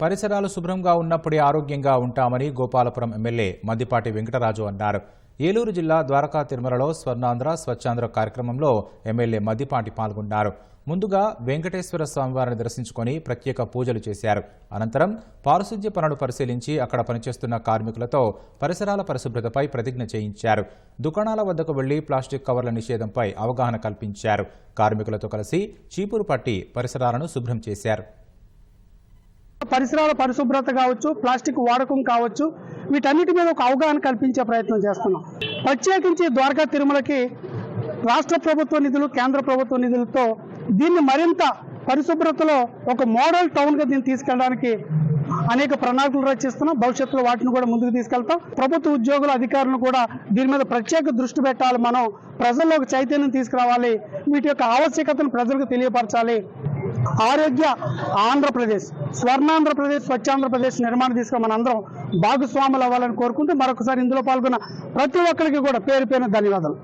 పరిసరాలు శుభ్రంగా ఉన్నప్పుడే ఆరోగ్యంగా ఉంటామని గోపాలపురం ఎమ్మెల్యే మద్దిపాటి వెంకటరాజు అన్నారు. ఏలూరు జిల్లా ద్వారకా తిరుమలలో స్వర్ణాంధ్ర స్వచ్ఛాంధ్ర కార్యక్రమంలో ఎమ్మెల్యే మద్దిపాటి పాల్గొన్నారు. ముందుగా వెంకటేశ్వర స్వామివారిని దర్శించుకొని ప్రత్యేక పూజలు చేశారు. అనంతరం పారిశుద్ధ్య పనులు పరిశీలించి అక్కడ పనిచేస్తున్న కార్మికులతో పరిసరాల పరిశుభ్రతపై ప్రతిజ్ఞ చేయించారు. దుకాణాల వద్దకు వెళ్ళి ప్లాస్టిక్ కవర్ల నిషేధంపై అవగాహన కల్పించారు. కార్మికులతో కలిసి చీపురు పట్టి పరిసరాలను శుభ్రం చేశారు. పరిసరాల పరిశుభ్రత కావచ్చు ప్లాస్టిక్ వాడకం కావచ్చు వీటన్నిటి మీద ఒక అవగాహన కల్పించే ప్రయత్నం చేస్తున్నాం. ప్రత్యేకించి ద్వారకా తిరుమలకి రాష్ట్ర ప్రభుత్వ నిధులు కేంద్ర ప్రభుత్వ నిధులతో దీన్ని మరింత పరిశుభ్రతలో ఒక మోడల్ టౌన్గా దీన్ని తీసుకెళ్ళడానికి అనేక ప్రణాళికలు రచిస్తున్నాం. భవిష్యత్తులో వాటిని కూడా ముందుకు తీసుకెళ్తాం. ప్రభుత్వ ఉద్యోగుల అధికారులను కూడా దీని మీద ప్రత్యేక దృష్టి పెట్టాలి. మనం ప్రజల్లో ఒక చైతన్యం తీసుకురావాలి. వీటి యొక్క ఆవశ్యకతను ప్రజలకు తెలియపరచాలి. ఆరోగ్య ఆంధ్రప్రదేశ్ స్వర్ణాంధ్రప్రదేశ్ స్వచ్ఛాంధ్రప్రదేశ్ నిర్మాణం తీసుకుని మనందరం భాగస్వాములు అవ్వాలని కోరుకుంటూ మరొకసారి ఇందులో పాల్గొన్న ప్రతి ఒక్కరికి కూడా పేరు పేరున ధన్యవాదాలు.